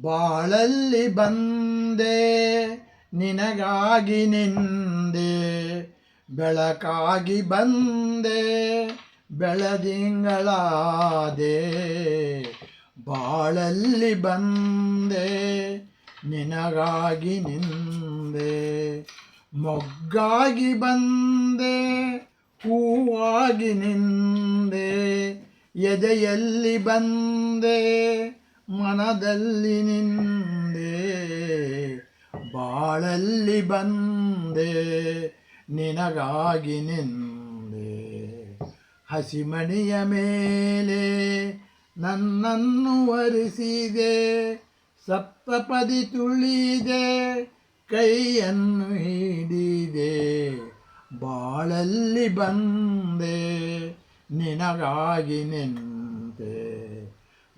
ಬಾಳಲ್ಲಿ ಬಂದೆ, ನಿನಗಾಗಿ ನಿಂದೆ. ಬೆಳಕಾಗಿ ಬಂದೆ, ಬೆಳದಿಂಗಳಾದೆ. ಬಾಳಲ್ಲಿ ಬಂದೆ, ನಿನಗಾಗಿ ನಿಂದೆ. ಮೊಗ್ಗಾಗಿ ಬಂದೆ, ಹೂವಾಗಿ ನಿಂದೆ. ಎದೆಯಲ್ಲಿ ಬಂದೆ ಮನದಲ್ಲಿ ನಿಂದೆ, ಬಾಳಲ್ಲಿ ಬಂದೆ, ನಿನಗಾಗಿ ನಿಂದೆ. ಹಸಿಮಣಿಯ ಮೇಲೆ ನನ್ನನ್ನು ವರಿಸಿದೆ ಸಪ್ತಪದಿ ತುಳಿದೆ, ಕೈಯನ್ನು ಹಿಡಿದೆ. ಬಾಳಲ್ಲಿ ಬಂದೆ, ನಿನಗಾಗಿ ನಿಂತೆ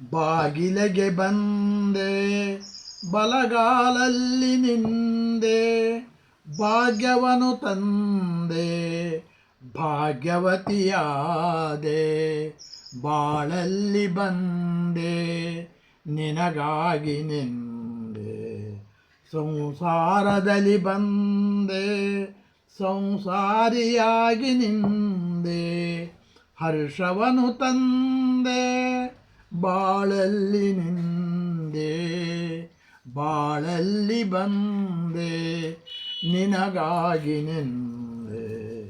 ಬಾಗಿಲಿಗೆ ಬಂದೆ, ಬಲಗಾಲಲ್ಲಿ ನಿಂದೆ, ಭಾಗ್ಯವನು ತಂದೆ, ಭಾಗ್ಯವತಿಯಾದೆ, ಬಾಳಲ್ಲಿ ಬಂದೆ, ನಿನಗಾಗಿ ನಿಂದೆ. ಸಂಸಾರದಲ್ಲಿ ಬಂದೆ, ಸಂಸಾರಿಯಾಗಿ ನಿಂದೆ, ಹರ್ಷವನು ತಂದೆ. ಬಾಳಲ್ಲಿ ನಿಂದೆ, ಬಾಳಲ್ಲಿ ಬಂದೆ, ನಿನಗಾಗಿ ನಿಂದೆ.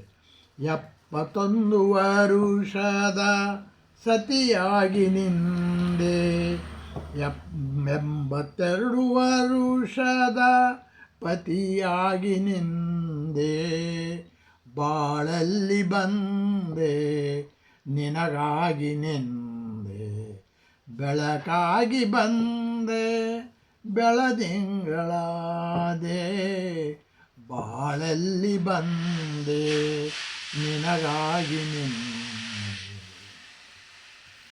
ಎಪ್ಪತ್ತೊಂದು ವರುಷದ ಸತಿಯಾಗಿ ನಿಂದೆ. ಎಪ್, ಎಂಬತ್ತೆರಡು ವರುಷದ ಪತಿಯಾಗಿ ನಿಂದೆ. ಬಾಳಲ್ಲಿ ಬಂದೆ, ನಿನಗಾಗಿ ನಿಂದೆ. ಬೆಳಕಾಗಿ ಬಂದೆ ಬೆಳದಿಂಗಳಾದೆ ಬಾಳಲ್ಲಿ ಬಂದೆ ನಿನಗಾಗಿ ನಿಂದೆ